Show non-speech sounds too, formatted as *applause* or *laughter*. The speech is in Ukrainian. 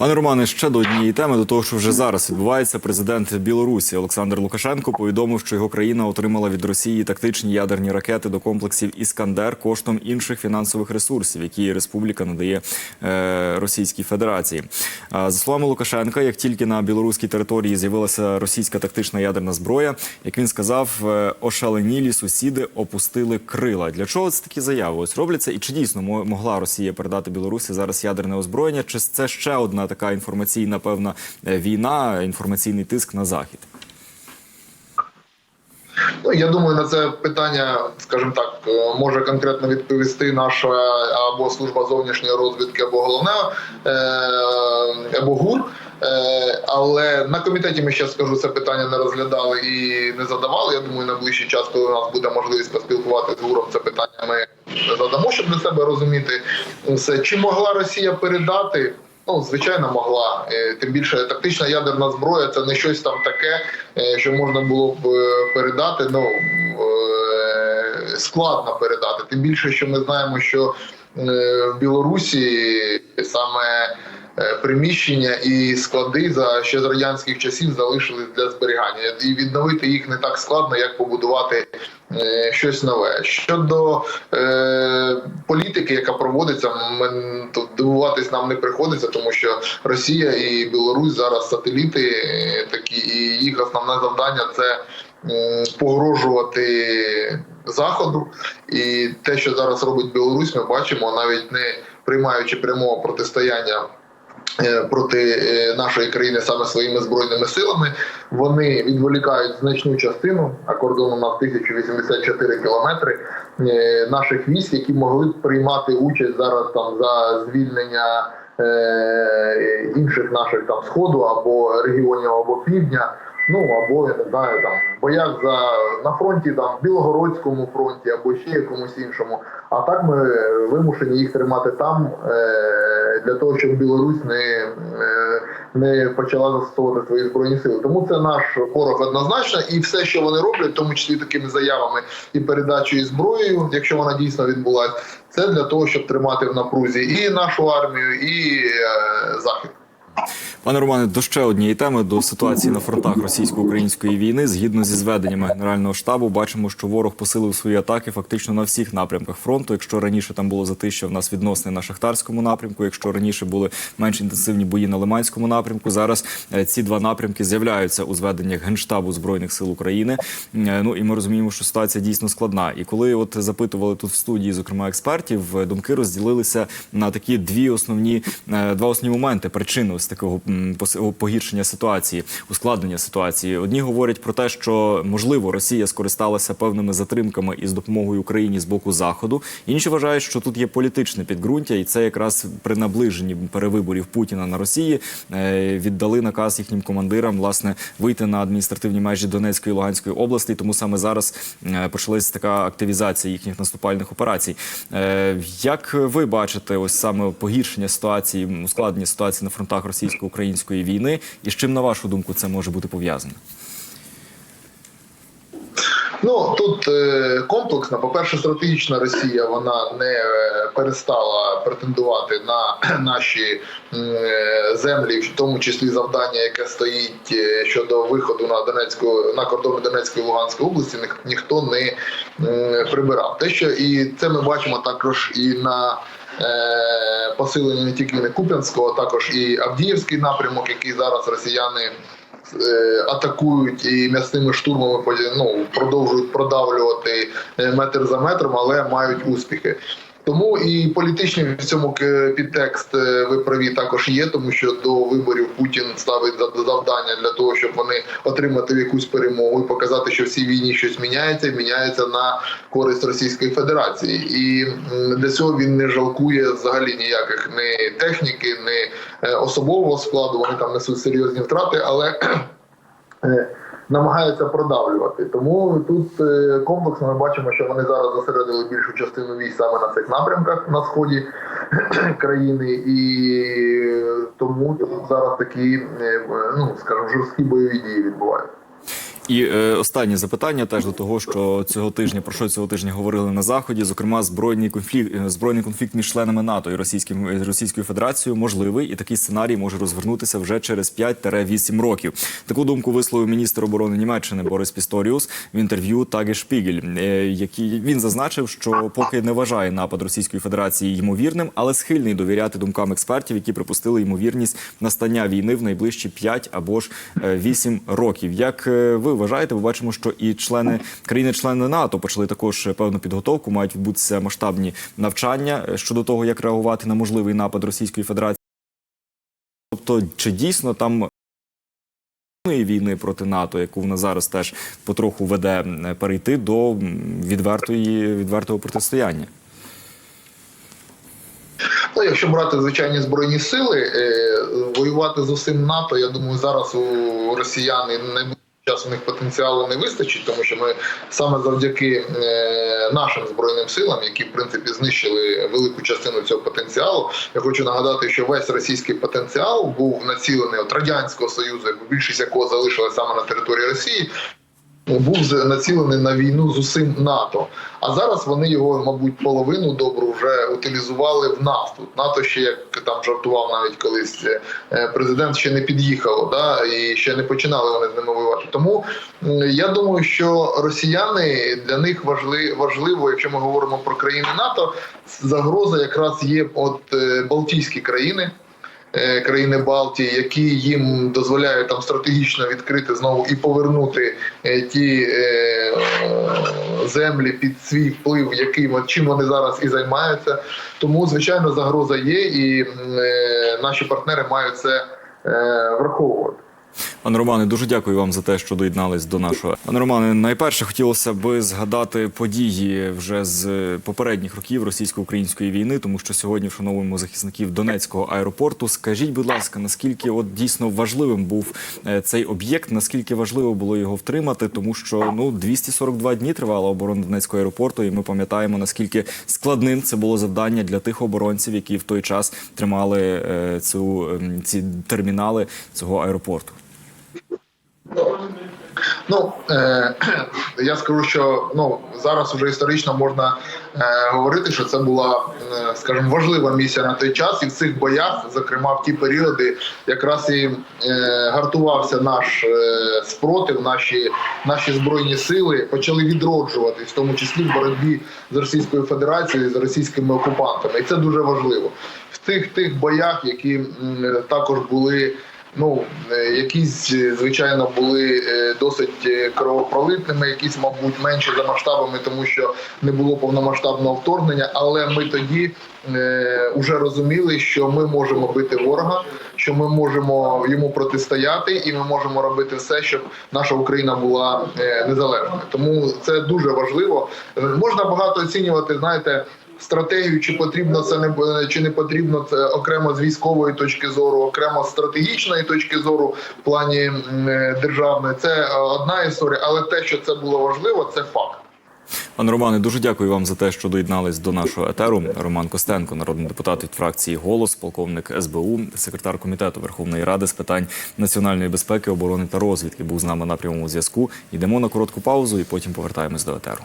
Пане Романе, ще до однієї теми, до того, що вже зараз відбувається. Президент Білорусі Олександр Лукашенко повідомив, що його країна отримала від Росії тактичні ядерні ракети до комплексів Іскандер коштом інших фінансових ресурсів, які республіка надає е, Російській Федерації. За словами Лукашенка, як тільки на білоруській території з'явилася російська тактична ядерна зброя, як він сказав, е, ошаленілі сусіди опустили крила. Для чого це такі заяви? Ось робляться, і чи дійсно могла Росія передати Білорусі зараз ядерне озброєння? Чи це ще одна така інформаційна певна е, війна, інформаційний тиск на захід? Ну, я думаю, на це питання, скажімо так, е, може конкретно відповісти наша або служба зовнішньої розвідки, або головне е, або ГУР. Але на комітеті ми ще скажу це питання не розглядали і не задавали. Я думаю, на ближчий час, коли у нас буде можливість поспілкуватися з ГУРом, це питання ми задамо, щоб для себе розуміти все. Чи могла Росія передати? Ну, звичайно, могла. Е, Тим більше тактична ядерна зброя це не щось там таке, е, що можна було б е, передати. Ну складно передати. Тим більше, що ми знаємо, що в Білорусі саме е, приміщення і склади за ще з радянських часів залишились для зберігання, і відновити їх не так складно, як побудувати е, щось нове. Щодо е, політики, яка проводиться, ми тут дивуватись нам не приходиться, тому що Росія і Білорусь зараз сателіти е, такі, і їх основне завдання це погрожувати заходу. І те, що зараз робить Білорусь, ми бачимо, навіть не приймаючи прямого протистояння. е, Проти е, нашої країни саме своїми збройними силами вони відволікають значну частину, а кордон у нас 1084 кілометри е, наших військ, які могли б приймати участь зараз там за звільнення інших наших там сходу або регіонів або півдня. Ну або я не знаю, там боях за на фронті, там Білогородському фронті або ще якомусь іншому. А так ми вимушені їх тримати там е, для того, щоб Білорусь не, е, не почала застосовувати свої збройні сили. Тому це наш ворог однозначно, і все, що вони роблять, в тому числі такими заявами і передачею зброєю, якщо вона дійсно відбулася, це для того, щоб тримати в напрузі і нашу армію, і е, захід. Пане Романе, до ще однієї теми до ситуації на фронтах російсько-української війни. Згідно зі зведеннями генерального штабу, бачимо, що ворог посилив свої атаки фактично на всіх напрямках фронту. Якщо раніше там було затища в нас відносне на шахтарському напрямку, якщо раніше були менш інтенсивні бої на Лиманському напрямку, зараз е, ці два напрямки з'являються у зведеннях генштабу збройних сил України. Е, Ну і ми розуміємо, що ситуація дійсно складна. І коли от запитували тут в студії, зокрема експертів, е, думки розділилися на такі дві основні два основні моменти причини ось такого погіршення ситуації, ускладнення ситуації. Одні говорять про те, що можливо Росія скористалася певними затримками із допомогою Україні з боку заходу. Інші вважають, що тут є політичне підґрунтя, і це якраз при наближенні перевиборів Путіна на Росії е, віддали наказ їхнім командирам власне вийти на адміністративні межі Донецької і Луганської області. Тому саме зараз е, почалась така активізація їхніх наступальних операцій. Е, Як ви бачите, ось саме погіршення ситуації, ускладнення ситуації на фронтах російсько-української війни, і з чим на вашу думку це може бути пов'язано? Ну тут е, комплексно. По перше, стратегічна Росія вона не е, перестала претендувати на *clears throat* наші е, землі, в тому числі завдання, яке стоїть е, щодо виходу на Донецьку на кордони Донецької Луганської області, ніх- ніхто не м, прибирав. Те, що і це ми бачимо також і на. Е, Посилення не тільки не Куп'янського, а також і Авдіївський напрямок, який зараз росіяни е, атакують і м'ясними штурмами ну, продовжують продавлювати е, метр за метром, але мають успіхи. Тому і політичний в цьому к- підтекст е, ви праві також є, тому що до виборів Путін ставить за- завдання для того, щоб вони отримати якусь перемогу і показати, що в війні щось міняється, і міняється на користь Російської Федерації. І для цього він не жалкує взагалі ніяких ні техніки, ні е, особового складу. Вони там несуть серйозні втрати, але е, намагаються продавлювати. Тому тут е, комплексно ми бачимо, що вони зараз зосередили більшу частину військ саме на цих напрямках на сході *clears throat* країни, і тому зараз такі, е, ну скажімо, жорсткі бойові дії відбуваються. І е, останнє запитання теж до того, що цього тижня про що цього тижня говорили на заході. Зокрема, збройний конфлікт е, збройний конфлікт між членами НАТО і Російським е, Російською Федерацією можливий, і такий сценарій може розвернутися вже через 5-8 років. Таку думку висловив міністр оборони Німеччини Борис Пісторіус в інтерв'ю Шпігель, е, який він зазначив, що поки не вважає напад Російської Федерації ймовірним, але схильний довіряти думкам експертів, які припустили ймовірність настання війни в найближчі 5 або ж е, 8 років. Як е, ви вважаєте, ми бачимо, що і члени країни-члени НАТО почали також певну підготовку, мають відбутися масштабні навчання щодо того, як реагувати на можливий напад Російської Федерації. Тобто, чи дійсно там війни проти НАТО, яку вона зараз теж потроху веде, е, перейти до відвертої відвертого протистояння? Ну, якщо брати звичайні збройні сили, е, воювати з усім НАТО, я думаю, зараз у росіян і часу у них потенціалу не вистачить, тому що ми саме завдяки е, нашим збройним силам, які в принципі знищили велику частину цього потенціалу. Я хочу нагадати, що весь російський потенціал був націлений от радянського союзу, більшість якого залишилася саме на території Росії. Був націлений на війну з усім НАТО. А зараз вони його, мабуть, половину добру вже утилізували в нас. Тут НАТО ще як там жартував навіть колись е, президент ще не під'їхало, да і ще не починали вони з ними воювати. Тому я думаю, що росіяни для них важли, важливо, якщо ми говоримо про країни НАТО, загроза якраз є от е, Балтійські країни. Е, Країни Балтії, які їм дозволяють там стратегічно відкрити знову і повернути е, ті е, землі під свій вплив, яким чим вони зараз і займаються. Тому звичайно загроза є, і наші партнери мають це враховувати. Пане Романе, дуже дякую вам за те, що доєднались до нашого. Пане Романе, найперше хотілося би згадати події вже з попередніх років російсько-української війни, тому що сьогодні вшановуємо захисників Донецького аеропорту. Скажіть, будь ласка, наскільки от дійсно важливим був е, цей об'єкт, наскільки важливо було його втримати, тому що ну 242 дні тривала оборона Донецького аеропорту, і ми пам'ятаємо наскільки складним це було завдання для тих оборонців, які в той час тримали е, цю ем, ці термінали цього аеропорту. Ну е, *clears throat* я скажу, що ну зараз вже історично можна е, говорити, що це була, е, скажімо, важлива місія на той час, і в цих боях, зокрема в ті періоди, якраз і е, гартувався наш е, спротив, наші, наші збройні сили почали відроджуватись, в тому числі в боротьбі з Російською Федерацією з російськими окупантами, і це дуже важливо в тих тих боях, які м, також були. Ну, е, якісь, е, звичайно, були е, досить кровопролитними, якісь, мабуть, менше за масштабами, тому що не було повномасштабного вторгнення. Але ми тоді вже розуміли, що ми можемо бити ворога, що ми можемо йому протистояти, і ми можемо робити все, щоб наша Україна була незалежною. Тому це дуже важливо. Можна багато оцінювати, знаєте стратегію, чи потрібно це не чи не потрібно це окремо з військової точки зору, окремо з стратегічної точки зору в плані е, державної. Це е, одна історія, але те, що це було важливо, це факт. Пане Романе, дуже дякую вам за те, що доєднались до нашого етеру. Роман Костенко, народний депутат від фракції Голос, полковник СБУ, секретар комітету Верховної Ради з питань національної безпеки, оборони та розвідки. Був з нами на прямому зв'язку. Йдемо на коротку паузу і потім повертаємось до етеру.